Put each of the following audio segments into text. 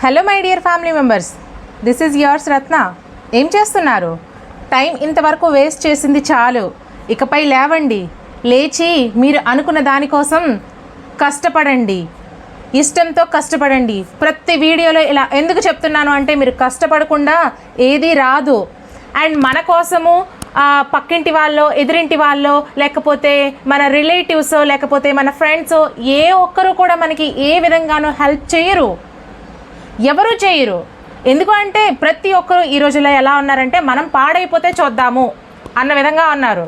Hello my dear family members this is yours Ratna ఏం చేస్తున్నారు? Time ఇంతవరకు waste చేసింది చాలు. ఇకపై లేవండి. లేచి మీరు అనుకున్న దానికోసం కష్టపడండి. ఇష్టంతో కష్టపడండి. ప్రతి వీడియోలో ఇలా ఎందుకు చెప్తున్నాను అంటే మీరు కష్టపడకుండా ఏది రాదు. అండ్ మన కోసము పక్కింటి వాళ్ళు ఎదురింటి వాళ్ళు లేకపోతే మన రిలేటివ్స్ లేకపోతే మన ఫ్రెండ్స్ ఏ ఒక్కరు కూడా మనకి ఏ విధంగానూ హెల్ప్ చేయరు. ఎవరు చేయరు. ఎందుకు అంటే ప్రతి ఒక్కరు ఈ రోజుల్లో ఎలా ఉన్నారంటే మనం పాడైపోతే చూద్దాము అన్న విధంగా ఉన్నారు.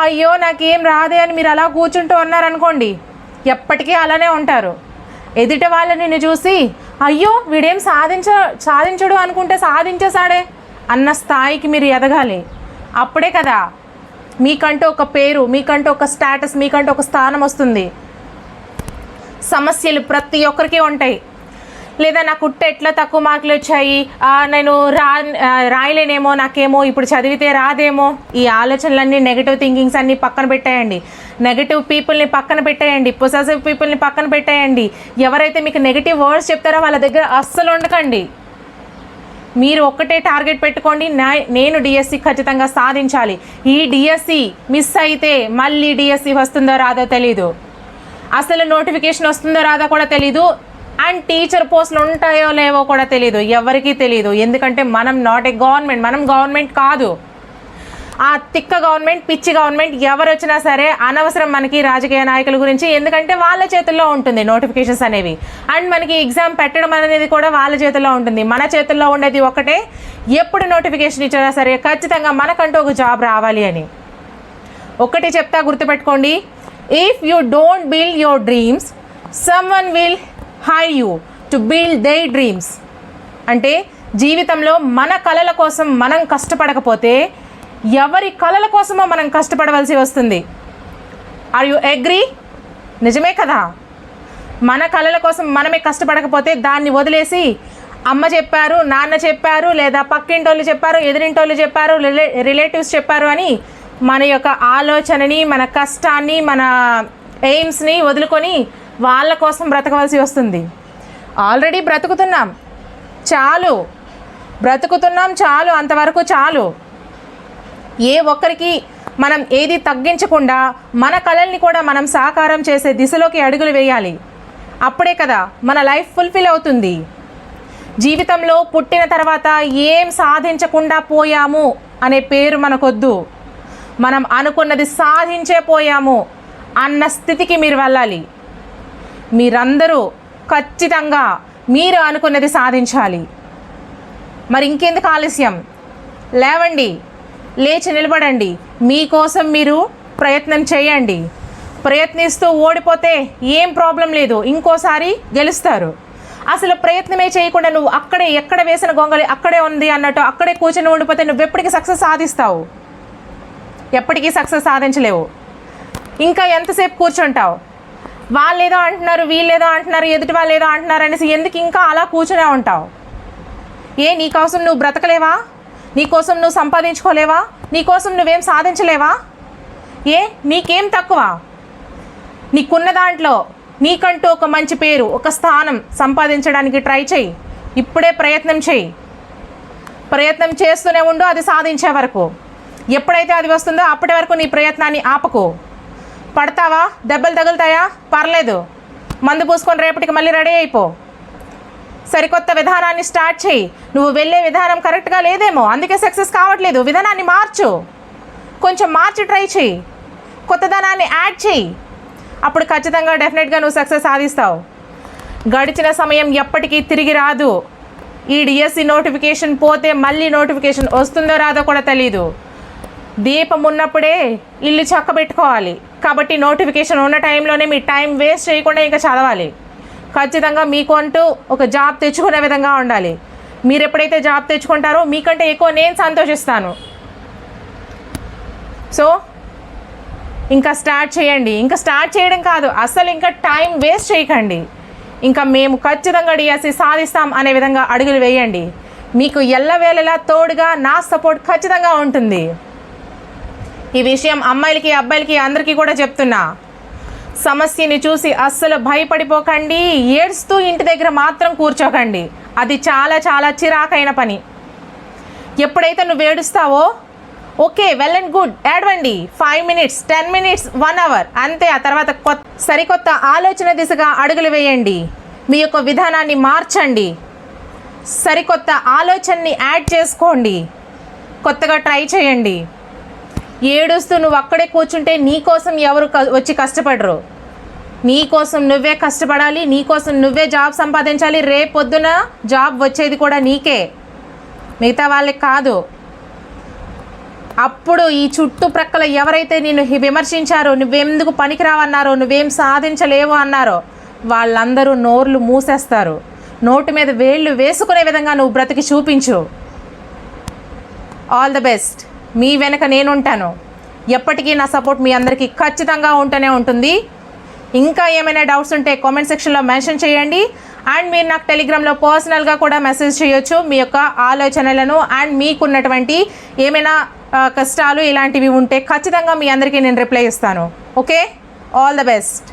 అయ్యో నాకేం రాదే అని మీరు అలా కూర్చుంటూ ఉన్నారనుకోండి ఎప్పటికీ అలానే ఉంటారు. ఎదుటి వాళ్ళు నిన్ను చూసి అయ్యో వీడేం సాధించ సాధించడు అనుకుంటే సాధించేశాడే అన్న స్థాయికి మీరు ఎదగాలి. అప్పుడే కదా మీకంటూ ఒక పేరు మీకంటూ ఒక స్టేటస్ మీకంటూ ఒక స్థానం వస్తుంది. సమస్యలు ప్రతి ఒక్కరికి ఉంటాయి. లేదా నాకు కుట్ట ఎట్లా తక్కువ మార్కులు వచ్చాయి? నేను రా రాయలేనేమో నాకేమో ఇప్పుడు చదివితే రాదేమో. ఈ ఆలోచనలన్నీ నెగిటివ్ థింకింగ్స్ అన్నీ పక్కన పెట్టేయండి. నెగిటివ్ పీపుల్ని పక్కన పెట్టేయండి. పొసెసివ్ పీపుల్ని పక్కన పెట్టేయండి. ఎవరైతే మీకు నెగిటివ్ వర్డ్స్ చెప్తారో వాళ్ళ దగ్గర అస్సలు ఉండకండి. మీరు ఒక్కటే టార్గెట్ పెట్టుకోండి. నా నేను డిఎస్సి ఖచ్చితంగా సాధించాలి. ఈ డిఎస్సి మిస్ అయితే మళ్ళీ డిఎస్సి వస్తుందో రాదో తెలీదు. అసలు నోటిఫికేషన్ వస్తుందో రాదో కూడా తెలీదు. అండ్ టీచర్ పోస్టులు ఉంటాయో లేవో కూడా తెలియదు ఎవరికీ తెలియదు ఎందుకంటే మనం నాట్ ఏ గవర్నమెంట్ మనం గవర్నమెంట్ కాదు. ఆ తిక్క గవర్నమెంట్ పిచ్చి గవర్నమెంట్ ఎవరు వచ్చినా సరే అనవసరం మనకి రాజకీయ నాయకుల గురించి. ఎందుకంటే వాళ్ళ చేతుల్లో ఉంటుంది నోటిఫికేషన్స్ అనేవి. అండ్ మనకి ఎగ్జామ్ పెట్టడం అనేది కూడా వాళ్ళ చేతుల్లో ఉంటుంది. మన చేతుల్లో ఉండేది ఒకటే. ఎప్పుడు నోటిఫికేషన్ ఇచ్చినా సరే ఖచ్చితంగా మనకంటూ ఒక జాబ్ రావాలి అని. ఒకటి చెప్తా గుర్తుపెట్టుకోండి. If you don't build your dreams someone will hire you to build the dreams అంటే జీవితంలో మన కళల కోసం మనం కష్టపడకపోతే ఎవరి కళల కోసమో మనం కష్టపడవలసి వస్తుంది. ఆర్ యు అగ్రీ నిజమే కదా? మన కళల కోసం మనమే కష్టపడకపోతే దాన్ని వదిలేసి అమ్మ చెప్పారు నాన్న చెప్పారు లేదా పక్కింటోళ్ళు చెప్పారు ఎదిరింటోళ్ళు చెప్పారు రిలే రిలేటివ్స్ చెప్పారు అని మన యొక్క ఆలోచనని మన కష్టాన్ని మన ఎయిమ్స్ని వదులుకొని వాళ్ళ కోసం బ్రతకవలసి వస్తుంది. ఆల్రెడీ బ్రతుకుతున్నాం. చాలు. బ్రతుకుతున్నాం చాలు అంతవరకు చాలు. ఏ ఒక్కరికి మనం ఏది తగ్గించకుండా మన కళల్ని కూడా మనం సాకారం చేసే దిశలోకి అడుగులు వేయాలి. అప్పుడే కదా మన లైఫ్ ఫుల్ఫిల్ అవుతుంది. జీవితంలో పుట్టిన తర్వాత ఏం సాధించకుండా పోయాము అనే పేరు మనకొద్దు. మనం అనుకున్నది సాధించే పోయాము అన్న స్థితికి మీరు వెళ్ళాలి. మీరందరూ ఖచ్చితంగా మీరు అనుకున్నది సాధించాలి. మరి ఇంకెందుకు ఆలస్యం? లేవండి లేచి నిలబడండి. మీకోసం మీరు ప్రయత్నం చేయండి. ప్రయత్నిస్తూ ఓడిపోతే ఏం ప్రాబ్లం లేదు ఇంకోసారి గెలుస్తారు. అసలు ప్రయత్నమే చేయకుండా నువ్వు అక్కడే ఎక్కడ వేసిన గొంగలి అక్కడే ఉంది అన్నట్టు అక్కడే కూర్చొని ఉండిపోతే నువ్వు ఎప్పటికీ సక్సెస్ సాధిస్తావు? ఎప్పటికీ సక్సెస్ సాధించలేవు. ఇంకా ఎంతసేపు కూర్చుంటావు? వాళ్ళు ఏదో అంటున్నారు వీళ్ళు ఏదో అంటున్నారు ఎదుటి వాళ్ళు ఏదో అంటున్నారు అనేసి ఎందుకు ఇంకా అలా కూర్చునే ఉంటావు? ఏ నీకోసం నువ్వు బ్రతకలేవా? నీకోసం నువ్వు సంపాదించుకోలేవా? నీకోసం నువ్వేం సాధించలేవా? ఏ నీకేం తక్కువ? నీకున్న దాంట్లో నీకంటూ ఒక మంచి పేరు ఒక స్థానం సంపాదించడానికి ట్రై చేయి. ఇప్పుడే ప్రయత్నం చేయి. ప్రయత్నం చేస్తూనే ఉండు అది సాధించే వరకు. ఎప్పుడైతే అది వస్తుందో అప్పటి వరకు నీ ప్రయత్నాన్ని ఆపకు. పడతావా? దెబ్బలు తగులుతాయా? పర్లేదు. మందు పూసుకొని రేపటికి మళ్ళీ రెడీ అయిపో. సరికొత్త విధానాన్ని స్టార్ట్ చేయి. నువ్వు వెళ్ళే విధానం కరెక్ట్గా లేదేమో. అందుకే సక్సెస్ కావట్లేదు. విధానాన్ని మార్చు. కొంచెం మార్చి ట్రై చేయి. కొత్తదనాన్ని యాడ్ చేయి. అప్పుడు ఖచ్చితంగా డెఫినెట్గా నువ్వు సక్సెస్ సాధిస్తావు. గడిచిన సమయం ఎప్పటికీ తిరిగి రాదు. ఈ డిఎస్సి నోటిఫికేషన్ పోతే మళ్ళీ నోటిఫికేషన్ వస్తుందో రాదో కూడా తెలీదు. దీపం ఉన్నప్పుడే ఇల్లు చక్కబెట్టుకోవాలి. కాబట్టి నోటిఫికేషన్ ఉన్న టైంలోనే మీ టైం వేస్ట్ చేయకుండా ఇంకా చదవాలి. ఖచ్చితంగా మీకు అంటూ ఒక జాబ్ తెచ్చుకునే విధంగా ఉండాలి. మీరు ఎప్పుడైతే జాబ్ తెచ్చుకుంటారో మీకంటే ఎక్కువ నేను సంతోషిస్తాను. సో ఇంకా స్టార్ట్ చేయండి. ఇంకా స్టార్ట్ చేయడం కాదు అసలు ఇంకా టైం వేస్ట్ చేయకండి. ఇంకా మేము ఖచ్చితంగా డిఎస్సి సాధిస్తాం అనే విధంగా అడుగులు వేయండి. మీకు ఎల్లవేళలా తోడుగా నా సపోర్ట్ ఖచ్చితంగా ఉంటుంది. ఈ విషయం అమ్మాయిలకి అబ్బాయిలకి అందరికీ కూడా చెప్తున్నా. సమస్యని చూసి అస్సలు భయపడిపోకండి. ఏడుస్తూ ఇంటి దగ్గర మాత్రం కూర్చోకండి. అది చాలా చాలా చిరాకైన పని. ఎప్పుడైతే నువ్వు ఏడుస్తావో okay well and good ఏడవండి. Five minutes ten minutes one hour అంతే. ఆ తర్వాత కొత్త సరికొత్త ఆలోచన దిశగా అడుగులు వేయండి. మీ యొక్క విధానాన్ని మార్చండి. సరికొత్త ఆలోచనని యాడ్ చేసుకోండి. కొత్తగా ట్రై చేయండి. ఏడుస్తూ నువ్వు అక్కడే కూర్చుంటే నీ కోసం ఎవరు క- వచ్చి కష్టపడరు. నీ కోసం నువ్వే కష్టపడాలి నీ కోసం నువ్వే జాబ్ సంపాదించాలి. రేపొద్దున జాబ్ వచ్చేది కూడా నీకే. మిగతా వాళ్ళకి కాదు. అప్పుడు ఈ చుట్టుప్రక్కల ఎవరైతే నిన్ను విమర్శించారో నువ్వెందుకు పనికిరావన్నారో నువ్వేం సాధించలేవు అన్నారో వాళ్ళందరూ నోర్లు మూసేస్తారు. నోటి మీద వేళ్ళు వేసుకునే విధంగా నువ్వు బ్రతికి చూపించు. ఆల్ ద బెస్ట్ మీ వెనక నేనుంటాను. ఎప్పటికీ నా సపోర్ట్ మీ అందరికీ ఖచ్చితంగా ఉంటూనే ఉంటుంది. ఇంకా ఏమైనా డౌట్స్ ఉంటే కామెంట్ సెక్షన్లో మెన్షన్ చేయండి. అండ్ మీరు నాకు టెలిగ్రామ్లో పర్సనల్గా కూడా మెసేజ్ చేయొచ్చు. మీ యొక్క ఆలోచనలను అండ్ మీకున్నటువంటి ఏమైనా కష్టాలు ఇలాంటివి ఉంటే ఖచ్చితంగా మీ అందరికీ నేను రిప్లై ఇస్తాను. Okay all the best